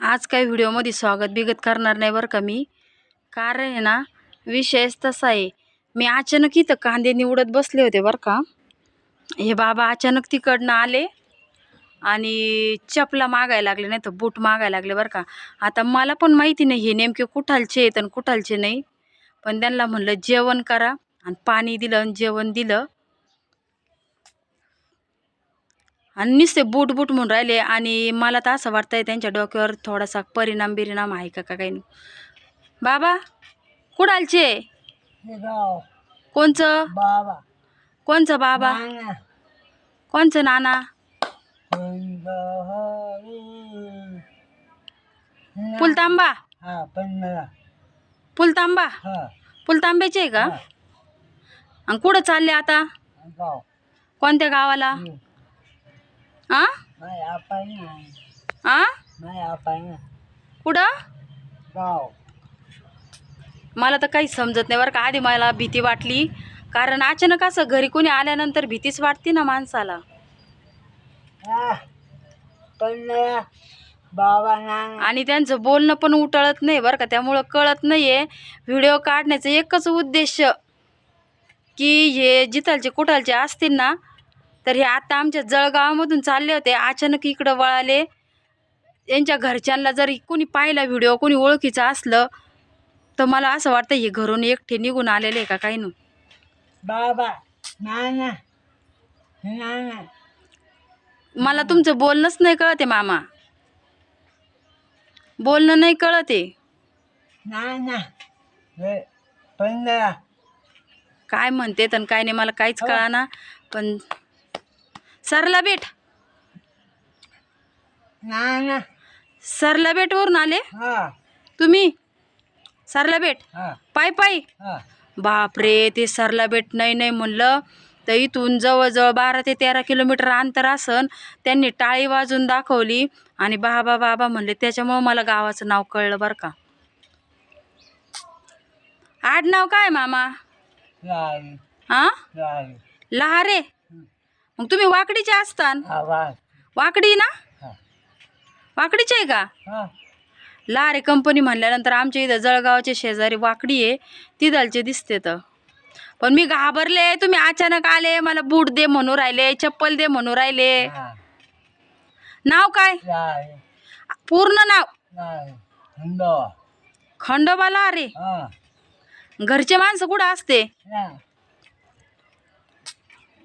आज काही व्हिडिओमध्ये स्वागत बिगत करणार नाही बरं का मी. कारण आहे ना विषयच तसा आहे. मी अचानक इथं कांदे निवडत बसले होते बरं का. हे बाबा अचानक तिकडनं आले आणि चपला मागायला लागले नाही तर बूट मागायला लागले बरं का. आता मला पण माहिती नाही हे नेमके कुठालचे आहेत आणि कुठालचे नाही. पण त्यांना म्हणलं जेवण करा आणि पाणी दिलं आणि जेवण दिलं. आणि नुसते बूट बूट म्हणून राहिले आणि मला तर असं वाटतंय त्यांच्या डोक्यावर थोडासा परिणाम बिरिणाम आहे का काही बाबा कुडालचे कोणचं? बाबा. कोणचं बाबा? कोणचं नाना? हा फुलतांबा हा. फुलतांब्याचे आहे का. आणि कुठं चालले आता? कोणत्या गावाला? कुठं? गाव. मला तर काही समजत नाही बरं का. आधी मला भीती वाटली. कारण अचानक असं घरी कोणी आल्यानंतर भीतीच वाटते ना माणसाला. आणि त्यांचं बोलणं पण उटळत नाही बरं का. त्यामुळं कळत नाही आहे व्हिडिओ काढण्याचं एकच उद्देश की हे जिथलचे कुठालचे असतील ना तर हे आता आमच्या जळगावामधून चालले होते. अचानक इकडं वळाले. यांच्या घरच्यांना जर कोणी पाहिला व्हिडिओ कोणी ओळखीचं असलं तर मला असं वाटतं हे घरून एकटे निघून आलेले आहे का काही नाही. बाबा नाना नाना. मला तुमचं बोलणंच नाही कळते मामा. बोलणं नाही कळते. नाना हे पंधरा. काय म्हणते आणि काय नाही मला काहीच कळाना. पण सरला बेट नाना सरला बेटवरून आले? हा. तुम्ही? सरला बेट हा. पाय पाय. हा. बापरे ते सरला बेट नाही नाही म्हणलं. तर इथून जवळजवळ बारा ते तेरा किलोमीटर अंतर असन. त्यांनी टाळी वाजून दाखवली आणि बाबा बाबा म्हणले त्याच्यामुळं मला गावाचं नाव कळलं बरं का. आडनाव काय मामा? राई हां लहारे? मग तुम्ही वाकडीचे असतान. वाकडी ना? हा. वाकडीचे आहे का? हा. लहारे कंपनी म्हणल्यानंतर आमच्या इथं जळगावचे शेजारी वाकडी आहे. तिथलचे दिसते तर. पण मी घाबरले. तुम्ही अचानक आले. मला बूट दे म्हणू राहिले. चप्पल दे म्हणू राहिले. हा. नाव काय? पूर्ण नाव? अरे हा. घरचे माणसं कुठं असते?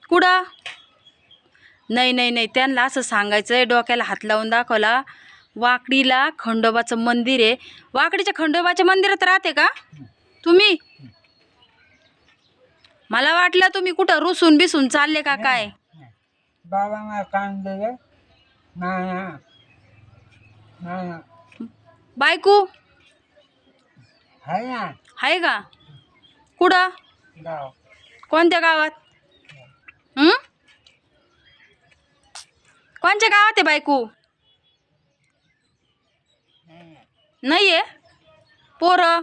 कुठं? नाही नाही नाही. त्यांना असं सांगायचं आहे डोक्याला हात लावून दाखवला. वाकडीला खंडोबाचं मंदिर आहे. वाकडीच्या खंडोबाच्या मंदिरात राहते का? तुम्ही? मला वाटलं तुम्ही कुठं रुसून बिसून चालले का काय? बाबा मला काम दिलं नाना. नाना. बायको? आहे ना. आहे का? कुठं? गाव. कोणत्या गावात? हं? कोणच्या गावात आहे बायको? नाही आहे? पोरं?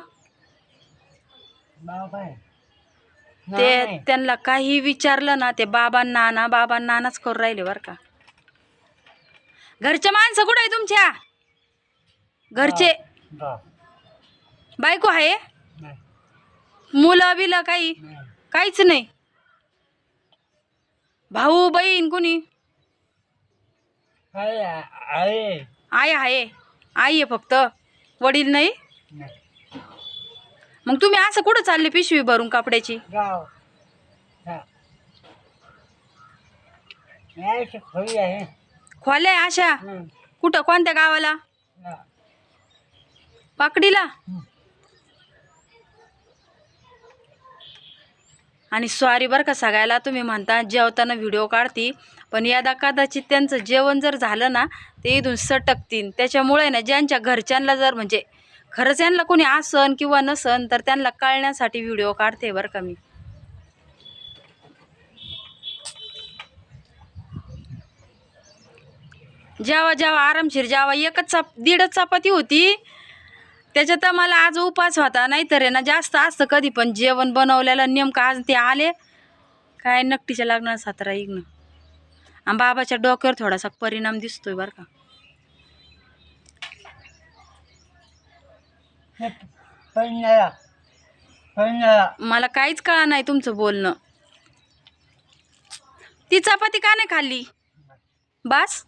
ते त्यांना काही विचारलं ना ते बाबा नाना बाबा नानाच करून राहिले बरं का. घरचे माणसं कुठं आहे तुमच्या? घरचे? बायको आहे? मुलं बिलं काही? काहीच नाही. भाऊ बहीण कुणी? आहे आहे. आई आहे. आई आहे फक्त. वडील नाही? नाही. मग तुम्ही असं कुठं चालले पिशवी भरून कपड्याची? गाव. हा. खोली आहे. खोल्या आहे अशा? हं. कुठं? कोणत्या गावाला? हा. पाकडीला? हं. आणि सॉरी बरं का सगळ्याला तुम्ही म्हणता जेवताना व्हिडिओ काढती पण यादा कदाचित त्यांचं जेवण जर झालं ना ते इथून सटकतील. त्याच्यामुळे ना ज्यांच्या घरच्यांना जर म्हणजे खरंच यांना कोणी आसन किंवा नसन तर त्यांना कळण्यासाठी व्हिडिओ काढते बरं का मी. जेव्हा जेव्हा आरामशीर जेव्हा एकच चाप दीडच चपाती होती त्याच्यात मला आज उपास होता नाहीतर आहे ना जास्त असतं कधी पण. जेवण बनवलेलं नेमकं आज ते आले. काय नक्कीच्या लागणार सातारा इग्न आणि बाबाच्या डोक्यावर थोडासा परिणाम दिसतोय बरं का. मला काहीच कळा नाही तुमचं बोलणं. ती चपाती का नाही खाल्ली? बस?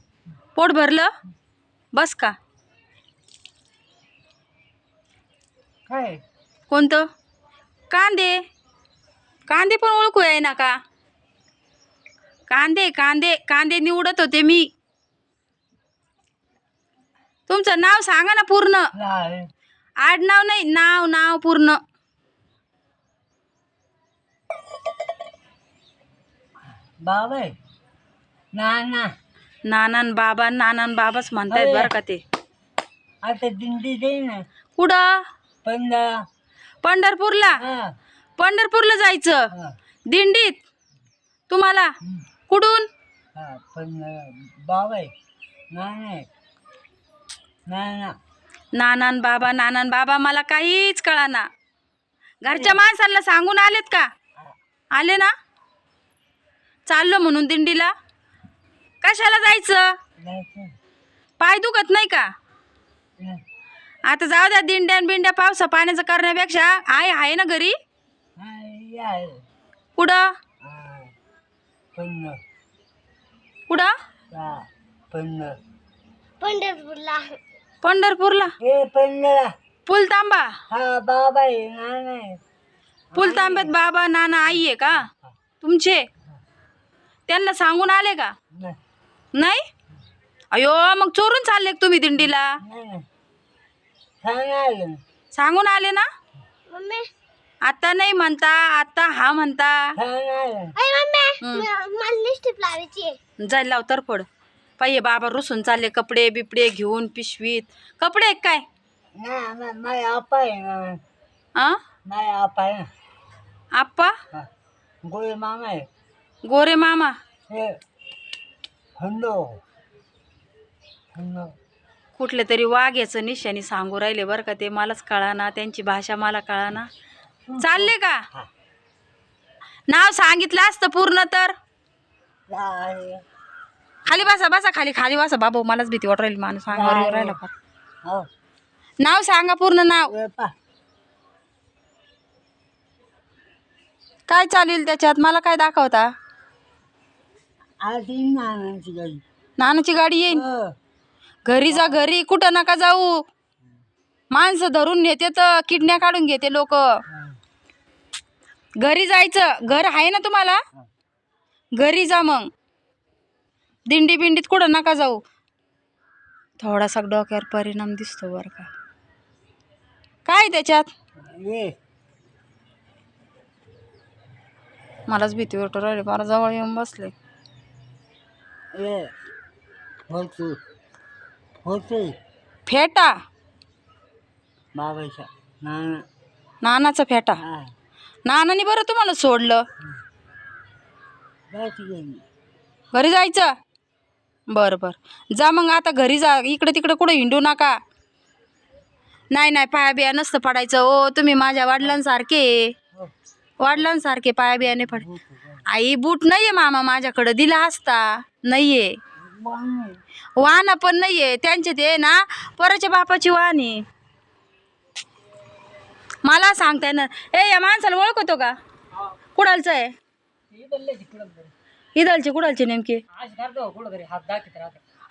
पोट भरलं? बस का? काय? कोणतं? कांदे. कांदे पण ओळखू आहे ना का? कांदे कांदे कांदे निवडत होते मी. तुमचं नाव सांगा ना पूर्ण. लाल आडनाव नाही नाव नाव पूर्ण. बाबा नाना. नानान बाबा नानान बाबाच म्हणतायत बरं का ते. आता दिंडी दे ना कुठं? पंढरपूरला? हा. पंढरपूरला जायचं? हा. दिंडीत? तुम्हाला? कुठून? हा पंधरा. बाबा नाना नाना. नानान बाबा नानान बाबा मला काहीच कळाना. घरच्या माणसांना सांगून आलेत का? आले ना? चाललो म्हणून दिंडीला. कशाला जायचं. पाय दुखत नाही का? नाही. आता जाऊ द्या दिंड्या न बिंड्या पावसा पाण्याचं करण्यापेक्षा. आहे आहे ना घरी. कुठं? कुठं? हा, पंढरपूरला. पंढरपूरला? पुलतांबा? हा बाबा आहे नाना आहे. पुलतांब्यात बाबा नाना आई आहे का? तुमचे? त्यांना सांगून आले का? नाही. नाही? अयो मग चोरून चालले का तुम्ही दिंडीला? नाही. सांगून आले ना? मम्मी. आता नाही म्हणता आता हा म्हणता. सांगाल अरे मम्मी. हम्म. म- मला लिपस्टिक लावायची आहे. जायला लाव तरफड पाहिजे बाबा रुसून चालले कपडे बिपडे घेऊन पिशवीत. कपडे आहेत काय? आ? आप्पा हा. गोळे मामा आहे. गोरे मामा. हे हंडो. हंडो. कुठले तरी वाघ्याचं निशाणी सांगू राहिले बरं का ते मलाच कळाना त्यांची भाषा मला कळाना. चालले का. नाव सांगितलं असतं पूर्ण तर. खाली बसा बसा खाली खाली बसा. बाबा मलाच भीती वाटू राहिली माणूस अंगावर राहिला फार. हो. नाव सांगा पूर्ण नाव. काय चालेल त्याच्यात? मला काय दाखवता? नानाची गाडी. नानाची गाडी येईन? हो. घरी जा घरी कुठं नका जाऊ. माणसं धरून नेते तर किडण्या काढून घेते लोक. घरी जायचं घर आहे ना तुम्हाला? घरी जा मग. दिंडी बिंडीत कुठं नका जाऊ. थोडासा डोक्यावर परिणाम दिसतो बरं का. काय त्याच्यात? ये मलाच भीती वाटू राहिली फार जवळ येऊन बसले. होतो फेटा? बाबाच्या नाना. नानाचा फेटा? हा. नानाने बरं तुम्हाला सोडलं. जायची घरी. जायचं? बरं बरं. जा मग आता घरी जा. इकडे तिकडे कुठं हिंडू नका. नाही नाही पाया बिया नसतं पडायचं. ओ तुम्ही माझ्या वडिलांसारखे. हो. वडिलांसारखे पाया बियाने पड. आई बूट नाहीये मामा माझ्याकडं. दिला असता. नाहीये. वाहन वाहन पण नाहीये. त्यांचे ते ना पोराच्या बापाची वाहन आहे. मला सांगता येणार ए या माणसाला ओळखतो का? कुडालचं आहे. इदलचे कुडालचे नेमके.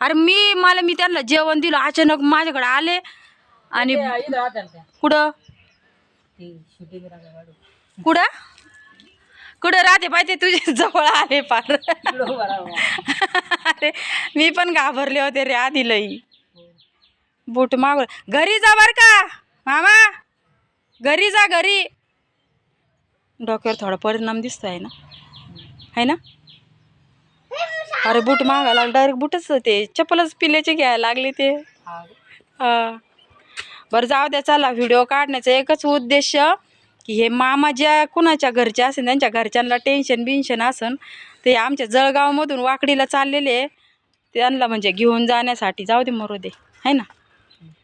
अरे मी मला मी त्यांना जेवण दिलं. अचानक माझ्याकडे आले आणि कुठं? कुठं? कुठं राहते पाहिजे? तुझे जवळ आले पार अरे मी पण घाबरले होते रे आधी लई. बूट मागून घरी जा बर का मामा. घरी जा घरी. डोक्यावर थोडा परिणाम दिसतो आहे ना? आहे ना? अरे बूट मागायला डायरेक्ट बुटच ते चप्पलच पिल्याचे घ्यायला लागले ते. हा. बरं जाऊ द्या चला. व्हिडिओ काढण्याचा एकच उद्देश की हे मामा ज्या कुणाच्या घरचे असेल त्यांच्या घरच्यांना टेन्शन बिन्शन असन ते आमच्या जळगावमधून वाकडीला चाललेले त्यांना म्हणजे घेऊन जाण्यासाठी जाऊ दे मरू दे. है ना?